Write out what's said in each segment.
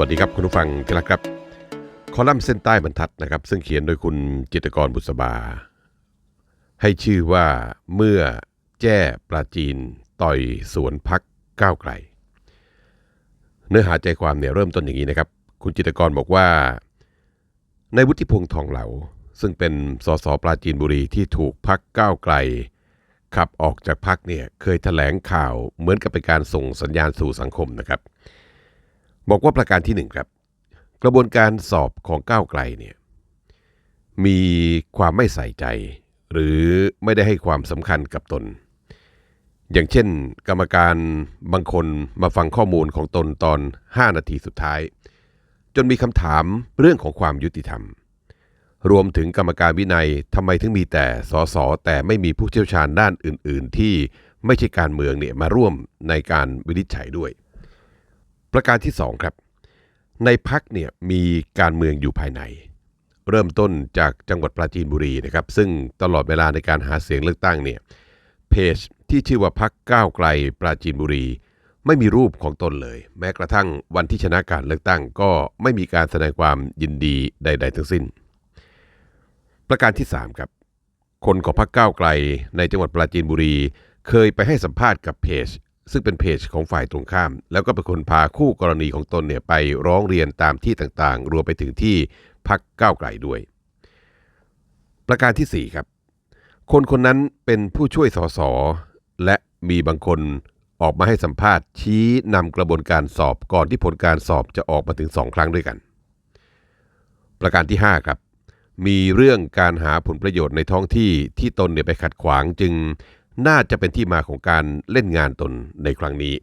วัสดีครับคุณผู้ฟังที่รักครับ คอลัมน์เส้นใต้บรรทัดนะครับ ซึ่งเขียนโดยคุณจิตกรบุษบา ให้ชื่อว่าเมื่อแจ้ปราจีน ต่อยสวนพักก้าวไกล เนื้อหาใจความเนี่ยเริ่มต้นอย่างนี้นะครับ คุณจิตกรบอกว่า ในวุฒิพงษ์ทองเหลา ซึ่งเป็นสสปราจีนบุรีที่ถูกพักก้าวไกล ขับออกจากพักเนี่ยเคยแถลงข่าวเหมือนกับเป็นการส่งสัญญาณสู่สังคมนะครับ บอกว่าประการที่หนึ่งครับ กระบวนการสอบของก้าวไกลเนี่ยมีความไม่ใส่ใจ หรือไม่ได้ให้ความสำคัญกับตน อย่างเช่น กรรมการบางคนมาฟังข้อมูลของตนตอน 5 นาทีสุดท้าย จนมีคำถามเรื่องของความยุติธรรม รวมถึงกรรมการวินัยทำไมถึงมีแต่สสแต่ไม่มีผู้เชี่ยวชาญด้านอื่น ๆ ที่ไม่ใช่การเมืองเนี่ยมาร่วมในการวินิจฉัยด้วย ประการที่ 2 ครับ ในพักเนี่ยมีการเมืองอยู่ภายใน เริ่มต้นจากจังหวัดปราจีนบุรีนะครับซึ่งตลอดเวลาในการหาเสียงเลือกตั้งเนี่ยเพจที่ชื่อว่าพักก้าวไกลปราจีนบุรี ไม่มีรูปของตนเลย แม้กระทั่งวันที่ชนะการเลือกตั้งก็ไม่มีการแสดงความยินดีใด ๆ ทั้งสิ้น ประการที่ 3 ครับ คนของพรรคก้าวไกลในจังหวัดปราจีนบุรี เคยไปให้สัมภาษณ์กับเพจ ซึ่งเป็นเพจของฝ่ายตรงข้าม แล้วก็เป็นคนพาคู่กรณีของตนเนี่ยไปร้องเรียนตามที่ต่างๆ รวมไปถึงที่พักก้าวไกลด้วย ประการทีสี่4 ครับ คนคนนั้นเป็นผู้ช่วยสสและมีบางคนออกมาให้สัมภาษณ์ชี้นำกระบวนการสอบก่อนที่ผลการสอบจะออกมาถึงสองครั้งด้วยกัน ประการที่ 5 ครับ มีเรื่องการหาผลประโยชน์ในท้องที่ที่ตนเนี่ยไปขัดขวางจึง น่าจะเป็นที่มาของการเล่นงานตนในครั้งนี้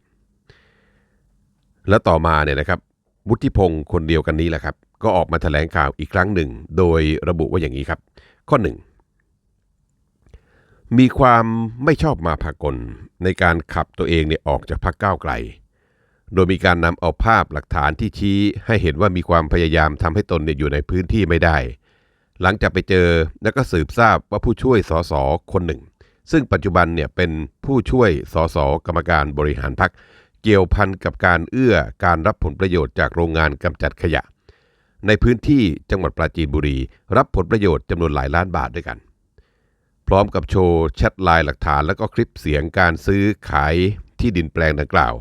และต่อมาเนี่ยนะครับวุฒิพงศ์คนเดียวกันนี้แหละครับ ก็ออกมาแถลงข่าวอีกครั้งหนึ่ง โดยระบุว่าอย่างนี้ครับ ข้อหนึ่งมีความไม่ชอบมาพากลในการขับตัวเองเนี่ยออกจากพรรคก้าวไกล โดยมีการนำเอาภาพหลักฐานที่ชี้ให้เห็นว่ามีความพยายามทำให้ตนเนี่ยอยู่ในพื้นที่ไม่ได้ หลังจากไปเจอแล้วก็สืบทราบว่าผู้ช่วยสสคนหนึ่ง ซึ่งปัจจุบันเนี่ยเป็นผู้ช่วยสสกรรมการบริหารพักเกี่ยวพันกับการเอื้อการรับผลประโยชน์จากโรงงานกำจัดขยะ ในพื้นที่จังหวัดปราจีนบุรี รับผลประโยชน์จำนวนหลายล้านบาทด้วยกัน พร้อมกับโชว์แชทไลน์หลักฐาน และก็คลิปเสียงการซื้อขายที่ดินแปลงดังกล่าว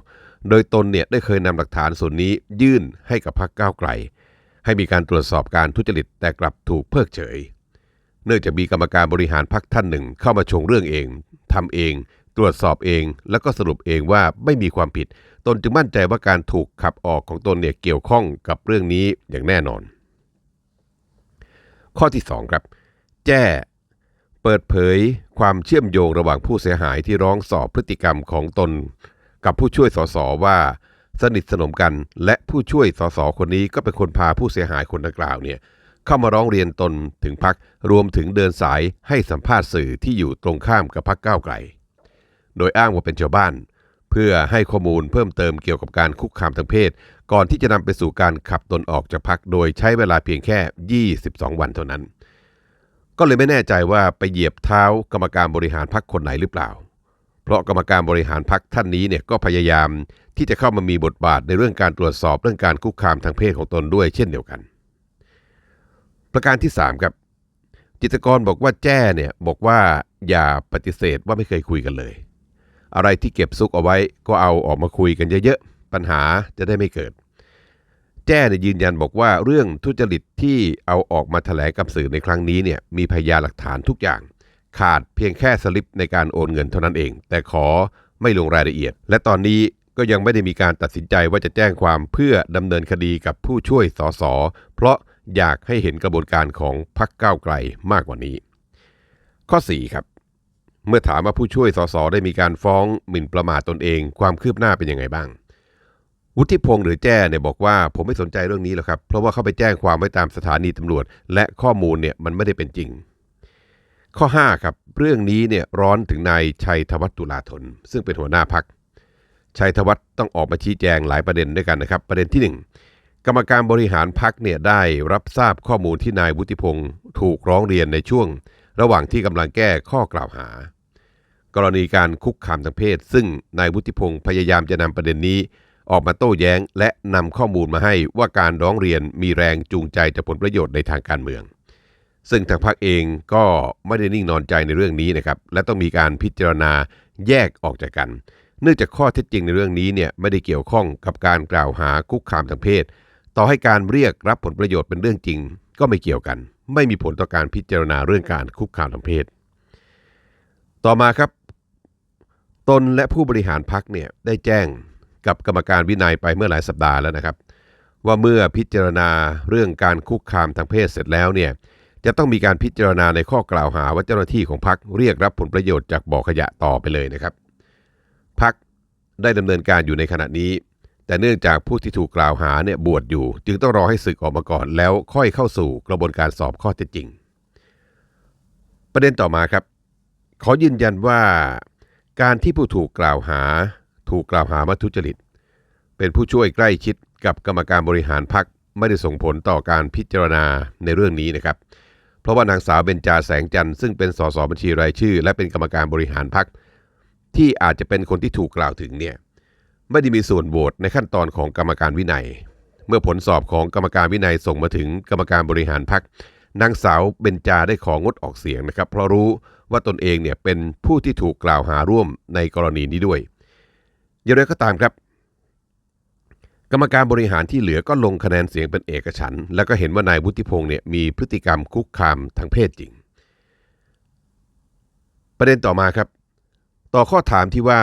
โดยตนเนี่ยได้เคยนำหลักฐานส่วนนี้ยื่นให้กับพรรคก้าวไกล ให้มีการตรวจสอบการทุจริตแต่กลับถูกเพิกเฉย เนื่องจากมีกรรมการบริหารพรรคท่านหนึ่งเข้ามาชงเรื่องเองทำเอง ตรวจสอบเอง แล้วก็สรุปเองว่าไม่มีความผิด ตนจึงมั่นใจว่าการถูกขับออกของตนเนี่ยเกี่ยวข้องกับเรื่องนี้อย่างแน่นอน ข้อที่ 2 ครับ แจ้เปิดเผยความเชื่อมโยงระหว่างผู้เสียหายที่ร้องสอบพฤติกรรมของตน กับผู้ช่วยสสว่าสนิทสนมกัน และผู้ช่วยสสคนนี้ก็เป็นคนพาผู้เสียหายคนดังกล่าวเนี่ย เข้ามาร้องเรียนตนถึงพักรวมถึงเดินสายให้สัมภาษณ์สื่อที่อยู่ตรงข้ามกับพักก้าวไกล โดยอ้างว่าเป็นชาวบ้าน เพื่อให้ข้อมูลเพิ่มเติมเกี่ยวกับการคุกคามทางเพศ ก่อนที่จะนำไปสู่การขับตนออกจากพักโดยใช้เวลาเพียงแค่ 22 วันเท่านั้น ก็เลยไม่แน่ใจว่าไปเหยียบเท้ากรรมการบริหารพักคนไหนหรือเปล่า เพราะกรรมการบริหารพักท่านนี้เนี่ยก็พยายามที่จะเข้ามามีบทบาทในเรื่องการตรวจสอบเรื่องการคุกคามทางเพศของตนด้วยเช่นเดียวกัน ประการที่ 3 ครับ จิตกรบอกว่าแจ้เนี่ยบอกว่าอย่าปฏิเสธว่าไม่เคยคุยกันเลย อะไรที่เก็บซุกเอาไว้ก็เอาออกมาคุยกันเยอะๆปัญหาจะได้ไม่เกิด แจ้เนี่ยยืนยันบอกว่าเรื่องทุจริตที่เอาออกมาแถลงกับสื่อในครั้งนี้เนี่ยมีพยานหลักฐานทุกอย่าง ขาดเพียงแค่สลิปในการโอนเงินเท่านั้นเอง แต่ขอไม่ลงรายละเอียด และตอนนี้ก็ยังไม่ได้มีการตัดสินใจว่าจะแจ้งความเพื่อดำเนินคดีกับผู้ช่วยสสเพราะ อยากให้เห็นกระบวนการของพรรคก้าวไกลมากกว่านี้ ข้อ 4 ครับ เมื่อถามว่าผู้ช่วยสสได้มีการฟ้องหมิ่นประมาทตนเอง ความคืบหน้าเป็นยังไงบ้าง วุฒิพงศ์หรือแจ้เนี่ยบอกว่าผมไม่สนใจเรื่องนี้หรอกครับ เพราะว่าเขาไปแจ้งความไว้ตามสถานีตำรวจ และข้อมูลเนี่ยมันไม่ได้เป็นจริง ข้อ 5 ครับ เรื่องนี้เนี่ยร้อนถึงนายชัยธวัฒน์ตุลาธน ซึ่งเป็นหัวหน้าพักชัยธวัฒน์ต้องออกมาชี้แจงหลายประเด็นด้วยกันนะครับ ประเด็นที่ 1 กรรมการบริหารพักเนี่ยได้รับทราบข้อมูลที่นายวุฒิพงศ์ถูกร้องเรียนในช่วง ระหว่างที่กำลังแก้ข้อกล่าวหา กรณีการคุกคามทางเพศ ซึ่งนายวุฒิพงศ์พยายามจะนำประเด็นนี้ ออกมาโต้แย้ง และนำข้อมูลมาให้ว่าการร้องเรียนมีแรงจูงใจจากผลประโยชน์ในทางการเมือง ซึ่งทางพรรคเองก็ไม่ได้นิ่งนอนใจในเรื่องนี้นะครับและต้องมีการพิจารณาแยกออกจากกัน เนื่องจากข้อเท็จจริงในเรื่องนี้เนี่ยไม่ได้เกี่ยวข้องกับการกล่าวหาคุกคามทางเพศ ต่อให้การเรียกรับผลประโยชน์เป็นเรื่องจริง ก็ไม่เกี่ยวกัน ไม่มีผลต่อการพิจารณาเรื่องการคุกคามทางเพศ ต่อมาครับ ตนและผู้บริหารพักเนี่ยได้แจ้งกับกรรมการวินัยไปเมื่อหลายสัปดาห์แล้วนะครับ ว่าเมื่อพิจารณาเรื่องการคุกคามทางเพศเสร็จแล้วเนี่ยจะต้องมีการพิจารณาในข้อกล่าวหาว่าเจ้าหน้าที่ของพักเรียกรับผลประโยชน์จากบ่อขยะต่อไปเลยนะครับพักได้ดำเนินการอยู่ในขณะนี้ แต่เนื่องจากผู้ที่ถูกกล่าวหาเนี่ยบวชอยู่ จึงต้องรอให้ศึกออกมาก่อนแล้วค่อยเข้าสู่กระบวนการสอบข้อเท็จจริง ประเด็นต่อมาครับ ขอยืนยันว่า การที่ผู้ถูกกล่าวหา ถูกกล่าวหามาทุจริต เป็นผู้ช่วยใกล้ชิดกับกรรมการบริหารพักไม่ได้ส่งผลต่อการพิจารณาในเรื่องนี้นะครับ เพราะว่านางสาวเบญจาแสงจันทร์ซึ่งเป็นสสบัญชีรายชื่อ และเป็นกรรมการบริหารพักที่อาจจะเป็นคนที่ถูกกล่าวถึงเนี่ย ไม่ได้มีส่วนโหวตในขั้นตอนของกรรมการวินัย เมื่อผลสอบของกรรมการวินัยส่งมาถึงกรรมการบริหารพักนางสาวเบญจาได้ของดออกเสียงนะครับ เพราะรู้ว่าตนเองเนี่ยเป็นผู้ที่ถูกกล่าวหาร่วมในกรณีนี้ด้วยอย่างไรก็ตามครับ กรรมการบริหารที่เหลือก็ลงคะแนนเสียงเป็นเอกฉันท์แล้วก็เห็นว่านายวุฒิพงศ์เนี่ยมีพฤติกรรมคุกคามทางเพศจริง ประเด็นต่อมาครับ ต่อข้อถามที่ว่า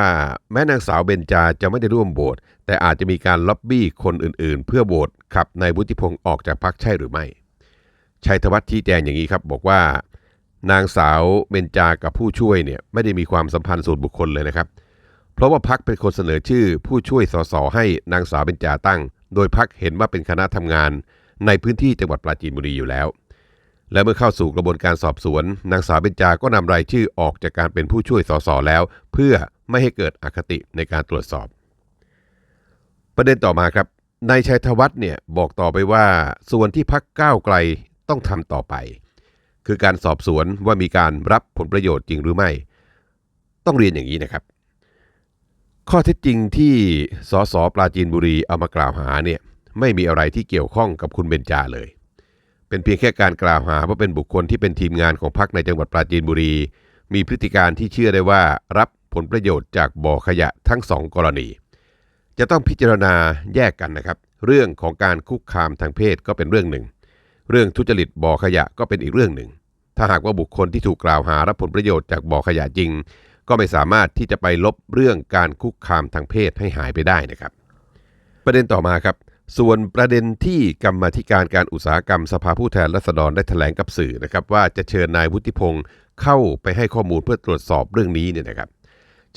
แม้นางสาวเบญจาจะไม่ได้ร่วมโหวตแต่อาจจะมีการล็อบบี้คนอื่นๆ เพื่อโหวตขับนายวุฒิพงศ์ออกจากพรรคใช่หรือไม่ ชัยธวัฒน์ชี้แจงอย่างนี้ครับบอกว่า นางสาวเบญจากับผู้ช่วยเนี่ยไม่ได้มีความสัมพันธ์ส่วนบุคคลเลยนะครับ เพราะว่าพักเป็นคนเสนอชื่อผู้ช่วยสสให้นางสาวเบญจาตั้ง โดยพักเห็นว่าเป็นคณะทำงาน ในพื้นที่จังหวัดปราจีนบุรีอยู่แล้ว และเมื่อเข้าสู่กระบวนการสอบสวน นางสาวเบญจาก็นำรายชื่อออกจากการเป็นผู้ช่วยสสแล้ว เพื่อไม่ให้เกิดอคติในการตรวจสอบ ประเด็นต่อมาครับนายชัยธวัฒน์เนี่ยบอกต่อไปว่า ส่วนที่พักก้าวไกลต้องทำต่อไป คือการสอบสวนว่ามีการรับผลประโยชน์จริงหรือไม่ ต้องเรียนอย่างนี้นะครับ ข้อเท็จจริงที่สสปราจีนบุรีเอามากล่าวหาเนี่ยไม่มีอะไรที่เกี่ยวข้องกับคุณเบญจาเลย เป็นเพียงแค่การกล่าวหาว่าเป็นบุคคลที่เป็นทีมงานของพรรคในจังหวัดปราจีนบุรี มีพฤติการที่เชื่อได้ว่ารับผลประโยชน์จากบ่อขยะทั้งสองกรณี จะต้องพิจารณาแยกกันนะครับ เรื่องของการคุกคามทางเพศก็เป็นเรื่องหนึ่ง เรื่องทุจริตบ่อขยะก็เป็นอีกเรื่องหนึ่ง ถ้าหากว่าบุคคลที่ถูกกล่าวหารับผลประโยชน์จากบ่อขยะจริง ก็ไม่สามารถที่จะไปลบเรื่องการคุกคามทางเพศให้หายไปได้นะครับ ประเด็นต่อมาครับ ส่วนประเด็นที่กรรมธิการการอุตสาหกรรมสภาผู้แทนราษฎรได้แถลงกับสื่อนะครับว่าจะเชิญนายวุฒิพงศ์เข้าไปให้ข้อมูลเพื่อตรวจสอบเรื่องนี้เนี่ยนะครับ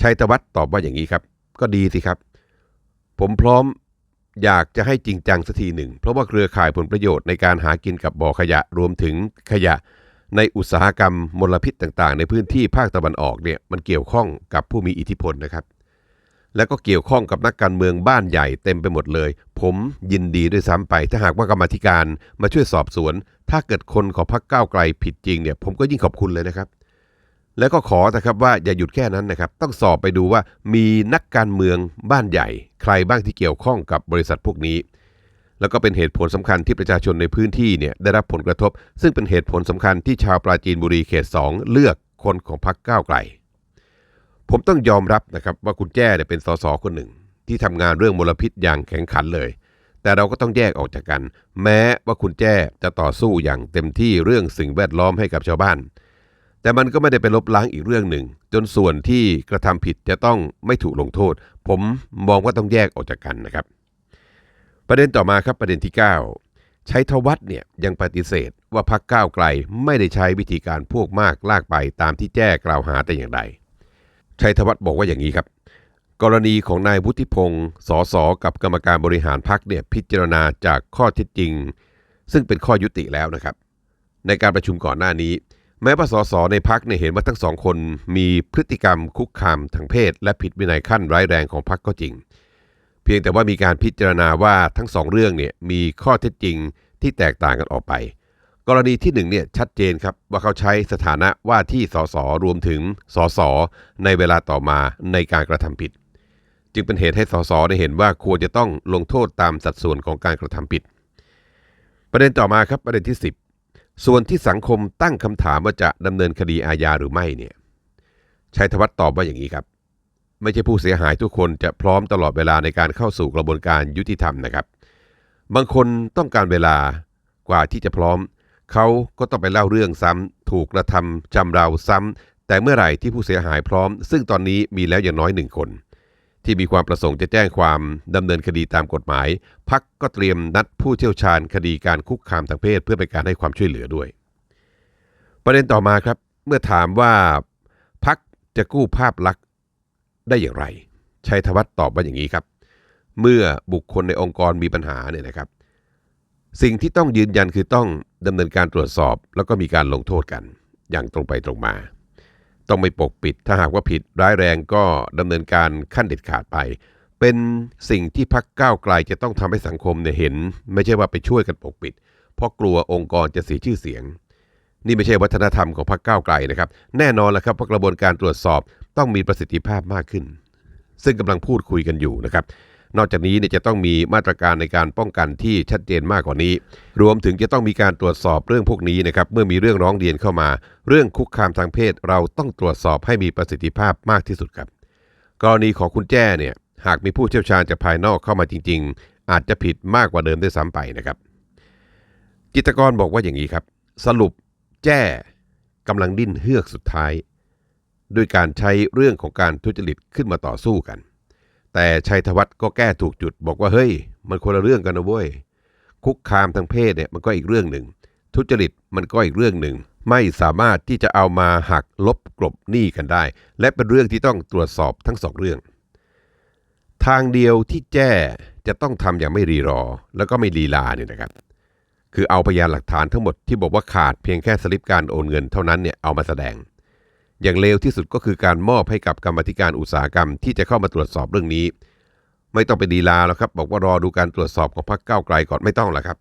ชัยธวัฒน์ตอบว่าอย่างนี้ครับ ก็ดีสิครับ ผมพร้อมอยากจะให้จริงจังสักทีหนึ่ง เพราะว่าเครือข่ายผลประโยชน์ในการหากินกับบ่อขยะรวมถึงขยะในอุตสาหกรรมมลพิษต่างๆ ในพื้นที่ภาคตะวันออกเนี่ยมันเกี่ยวข้องกับผู้มีอิทธิพลนะครับ และก็เกี่ยวข้องกับนักการเมืองบ้านใหญ่เต็มไปหมดเลย ผมยินดีด้วยซ้ำไป ถ้าหากว่ากรรมธิการมาช่วยสอบสวน ถ้าเกิดคนของพรรคก้าวไกลผิดจริงเนี่ยผมก็ยิ่งขอบคุณเลยนะครับ แล้วก็ขอนะครับว่าอย่าหยุดแค่นั้นนะครับ ต้องสอบไปดูว่ามีนักการเมืองบ้านใหญ่ ใครบ้างที่เกี่ยวข้องกับบริษัทพวกนี้ แล้วก็เป็นเหตุผลสำคัญที่ประชาชนในพื้นที่เนี่ยได้รับผลกระทบ ซึ่งเป็นเหตุผลสำคัญที่ชาวปราจีนบุรีเขต 2 เลือกคนของพรรคก้าวไกล ผมต้องยอมรับนะครับว่าคุณแจ้เนี่ยเป็นสสคนหนึ่ง ที่ทำงานเรื่องมลพิษอย่างแข็งขันเลย แต่เราก็ต้องแยกออกจากกัน แม้ว่าคุณแจ้จะต่อสู้อย่างเต็มที่เรื่องสิ่งแวดล้อมให้กับชาวบ้าน แต่มันก็ไม่ได้ไปลบล้างอีกเรื่องหนึ่ง จนส่วนที่กระทำผิดจะต้องไม่ถูกลงโทษ ผมมองว่าต้องแยกออกจากกันนะครับ ประเด็นต่อมาครับประเด็นที่9ชัยธวัฒน์เนี่ยยังปฏิเสธว่าพักก้าวไกลไม่ได้ใช้วิธีการพวกมากลากไปตามที่แจ้กล่าวหาแต่อย่างใดชัยธวัฒน์บอกว่าอย่างนี้ครับ กรณีของนายวุฒิพงศ์สสกับกรรมการบริหารพักเนี่ยพิจารณาจากข้อเท็จจริง ซึ่งเป็นข้อยุติแล้วนะครับ ในการประชุมก่อนหน้านี้ แม้ว่าสสในพักเนี่ยเห็นว่าทั้งสองคนมีพฤติกรรมคุกคามทางเพศ และผิดวินัยขั้นร้ายแรงของพักก็จริง เพียงแต่ว่ามีการพิจารณาว่าทั้งสองเรื่องเนี่ยมีข้อเท็จจริงที่แตกต่างกันออกไป กรณีที่หนึ่งเนี่ยชัดเจนครับว่าเขาใช้สถานะว่าที่สสรวมถึงสสในเวลาต่อมาในการกระทำผิด จึงเป็นเหตุให้สสได้เห็นว่าควรจะต้องลงโทษตามสัดส่วนของการกระทำผิด ประเด็นต่อมาครับประเด็นที่ 10 ส่วนที่สังคมตั้งคำถามว่าจะดำเนินคดีอาญาหรือไม่เนี่ยชัยธวัฒน์ตอบว่าอย่างนี้ครับ ไม่ใช่ผู้เสียหายทุกคนจะพร้อมตลอดเวลาในการเข้าสู่กระบวนการยุติธรรมนะครับ บางคนต้องการเวลากว่าที่จะพร้อม เขาก็ต้องไปเล่าเรื่องซ้ำถูกกระทำจำเราซ้ำแต่เมื่อไหร่ที่ผู้เสียหายพร้อม ซึ่งตอนนี้มีแล้วอย่างน้อยหนึ่งคน ที่มีความประสงค์จะแจ้งความดำเนินคดีตามกฎหมาย พักก็เตรียมนัดผู้เชี่ยวชาญคดีการคุกคามทางเพศ เพื่อเป็นการให้ความช่วยเหลือด้วย ประเด็นต่อมาครับ เมื่อถามว่าพักจะกู้ภาพลักษณ์ได้อย่างไร ชัยธวัฒน์ตอบว่าอย่างนี้ครับ เมื่อบุคคลในองค์กรมีปัญหาเนี่ยนะครับ สิ่งที่ต้องยืนยันคือต้องดำเนินการตรวจสอบ แล้วก็มีการลงโทษกัน อย่างตรงไปตรงมา ต้องไม่ปกปิด ถ้าหากว่าผิดร้ายแรงก็ดำเนินการขั้นเด็ดขาดไป เป็นสิ่งที่พักก้าวไกลจะต้องทำให้สังคมเนี่ยเห็น ไม่ใช่ว่าไปช่วยกันปกปิด เพราะกลัวองค์กรจะเสียชื่อเสียง นี่ไม่ใช่วัฒนธรรมของพรรคก้าวไกลนะครับ แน่นอนแล้วครับว่ากระบวนการตรวจสอบต้องมีประสิทธิภาพมากขึ้น ซึ่งกำลังพูดคุยกันอยู่นะครับ นอกจากนี้เนี่ยจะต้องมีมาตรการในการป้องกันที่ชัดเจนมากกว่านี้ รวมถึงจะต้องมีการตรวจสอบเรื่องพวกนี้นะครับเมื่อมีเรื่องร้องเรียนเข้ามา เรื่องคุกคามทางเพศ เราต้องตรวจสอบให้มีประสิทธิภาพมากที่สุดครับ กรณีของคุณแจ้เนี่ยหากมีผู้เชี่ยวชาญจากภายนอกเข้ามาจริง ๆ อาจจะผิดมากกว่าเดิมด้วยซ้ำไปนะครับ จิตกรบอกว่าอย่างนี้ครับ สรุปแจ้กำลังดิ้นเฮือกสุดท้าย ด้วยการใช้เรื่องของการทุจริตขึ้นมาต่อสู้กัน แต่ชัยธวัฒน์ก็แก้ถูกจุดบอกว่าเฮ้ย มันคนละเรื่องกันนะเว้ยคุกคามทางเพศเนี่ยมันก็อีกเรื่องหนึ่ง ทุจริตมันก็อีกเรื่องหนึ่ง ไม่สามารถที่จะเอามาหักลบกลบหนี้กันได้ และเป็นเรื่องที่ต้องตรวจสอบทั้งสองเรื่อง ทางเดียวที่แจ้จะต้องทำอย่างไม่รีรอ แล้วก็ไม่ลีลาเนี่ยนะครับ คือเอาพยานหลักฐานทั้งหมดที่บอกว่าขาดเพียงแค่สลิปการโอนเงินเท่านั้นเนี่ยเอามาแสดง อย่างเลวที่สุดก็คือการมอบให้กับกรรมธิการอุตสาหกรรมที่จะเข้ามาตรวจสอบเรื่องนี้ ไม่ต้องไปดีลาแล้วครับ บอกว่ารอดูการตรวจสอบของพรรคก้าวไกลก่อนไม่ต้องแล้วครับ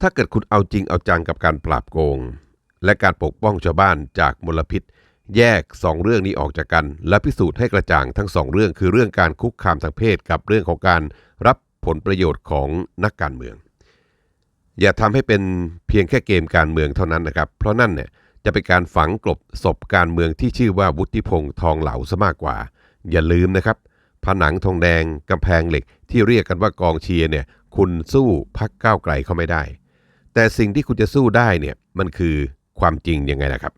ถ้าเกิดคุณเอาจริงเอาจังกับการปราบโกง และการปกป้องชาวบ้านจากมลพิษ แยกสองเรื่องนี้ออกจากกัน และพิสูจน์ให้กระจ่างทั้งสองเรื่อง คือเรื่องการคุกคามทางเพศกับเรื่องของการรับผลประโยชน์ของนักการเมือง อย่าทำให้เป็นเพียงแค่เกมการเมืองเท่านั้นนะครับ เพราะนั่นเนี่ย จะเป็นการฝังกลบศพการเมืองที่ชื่อว่าวุฒิพงษ์ทองเหลาซะมากกว่า อย่าลืมนะครับ ผนังทองแดงกำแพงเหล็กที่เรียกกันว่ากองเชียร์เนี่ยคุณสู้พักก้าวไกลเขาไม่ได้ แต่สิ่งที่คุณจะสู้ได้เนี่ยมันคือความจริงยังไงล่ะครับ